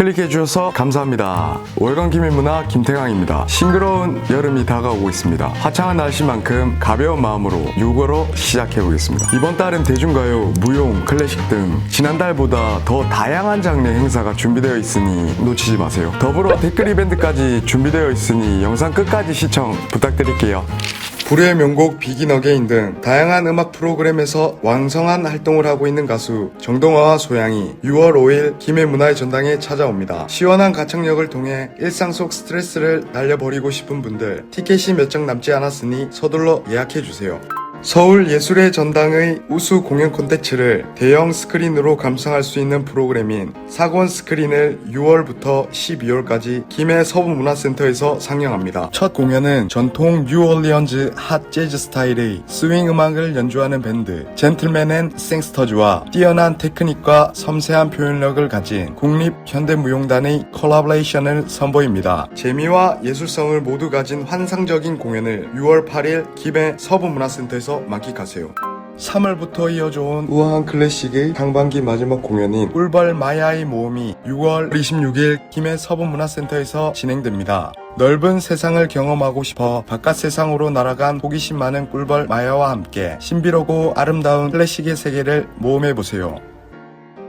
클릭해주셔서 감사합니다. 월간 김일문화 김태강입니다. 싱그러운 여름이 다가오고 있습니다. 화창한 날씨만큼 가벼운 마음으로 6월호 시작해보겠습니다. 이번 달은 대중가요, 무용, 클래식 등 지난달보다 더 다양한 장르 행사가 준비되어 있으니 놓치지 마세요. 더불어 댓글 이벤트까지 준비되어 있으니 영상 끝까지 시청 부탁드릴게요. 불의 명곡 비긴 어게인 등 다양한 음악 프로그램에서 왕성한 활동을 하고 있는 가수 정동화와 소양이 6월 5일 김해 문화의 전당에 찾아옵니다. 시원한 가창력을 통해 일상 속 스트레스를 날려버리고 싶은 분들 티켓이 몇 장 남지 않았으니 서둘러 예약해주세요. 서울 예술의 전당의 우수 공연 콘텐츠를 대형 스크린으로 감상할 수 있는 프로그램인 사권 스크린을 6월부터 12월까지 김해 서부문화센터에서 상영합니다. 첫 공연은 전통 뉴올리언즈 핫 재즈 스타일의 스윙 음악을 연주하는 밴드 젠틀맨 앤 생스터즈와 뛰어난 테크닉과 섬세한 표현력을 가진 국립 현대무용단의 콜라보레이션을 선보입니다. 재미와 예술성을 모두 가진 환상적인 공연을 6월 8일 김해 서부문화센터에서 만끽하세요. 3월부터 이어져온 우아한 클래식의 상반기 마지막 공연인 꿀벌 마야의 모험이 6월 26일 김해 서부문화센터에서 진행됩니다. 넓은 세상을 경험하고 싶어 바깥 세상으로 날아간 호기심 많은 꿀벌 마야와 함께 신비로고 아름다운 클래식의 세계를 모험해보세요.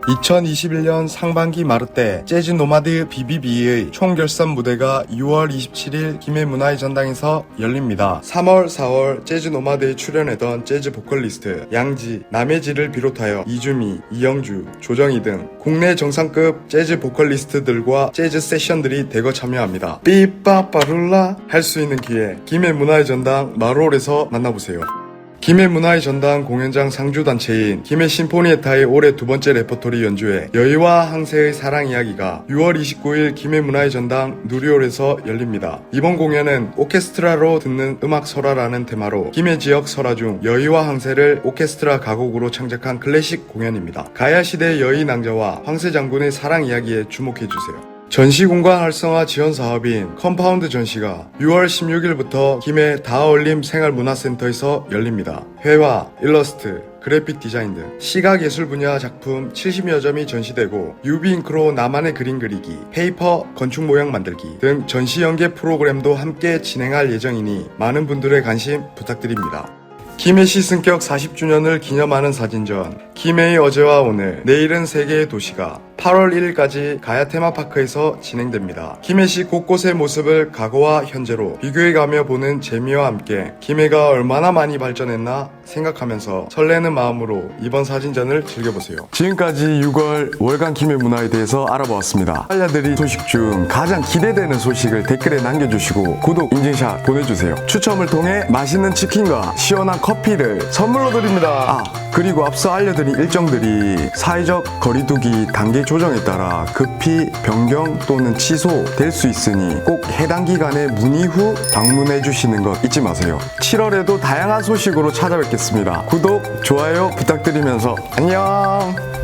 2021년 상반기 마르때 재즈 노마드 BBB의 총결산 무대가 6월 27일 김해 문화의 전당에서 열립니다. 3월, 4월 재즈 노마드에 출연했던 재즈 보컬리스트 양지, 남해지를 비롯하여 이주미, 이영주, 조정희 등 국내 정상급 재즈 보컬리스트들과 재즈 세션들이 대거 참여합니다. 삐빠빠룰라 할 수 있는 기회 김해 문화의 전당 마롤에서 만나보세요. 김해 문화의 전당 공연장 상주단체인 김해 심포니에타의 올해 두 번째 레퍼토리 연주회 여의와 항세의 사랑 이야기가 6월 29일 김해 문화의 전당 누리홀에서 열립니다. 이번 공연은 오케스트라로 듣는 음악 설화라는 테마로 김해 지역 설화 중 여의와 항세를 오케스트라 가곡으로 창작한 클래식 공연입니다. 가야시대 여의 낭자와 황새 장군의 사랑 이야기에 주목해주세요. 전시공간 활성화 지원 사업인 컴파운드 전시가 6월 16일부터 김해 다어울림 생활문화센터에서 열립니다. 회화, 일러스트, 그래픽 디자인 등 시각예술 분야 작품 70여 점이 전시되고 유비잉크로 나만의 그림 그리기, 페이퍼 건축 모형 만들기 등 전시 연계 프로그램도 함께 진행할 예정이니 많은 분들의 관심 부탁드립니다. 김해시 승격 40주년을 기념하는 사진전 김해의 어제와 오늘 내일은 세계의 도시가 8월 1일까지 가야 테마파크에서 진행됩니다. 김해시 곳곳의 모습을 과거와 현재로 비교해가며 보는 재미와 함께 김해가 얼마나 많이 발전했나 생각하면서 설레는 마음으로 이번 사진전을 즐겨보세요. 지금까지 6월 월간 김해 문화에 대해서 알아보았습니다. 알려드린 소식 중 가장 기대되는 소식을 댓글에 남겨주시고 구독, 인증샷 보내주세요. 추첨을 통해 맛있는 치킨과 시원한 커피를 선물로 드립니다. 아, 그리고 앞서 알려드린 일정들이 사회적 거리두기 단계 조정에 따라 급히 변경 또는 취소될 수 있으니 꼭 해당 기간에 문의 후 방문해 주시는 것 잊지 마세요. 7월에도 다양한 소식으로 찾아뵙겠습니다. 구독, 좋아요 부탁드리면서 안녕!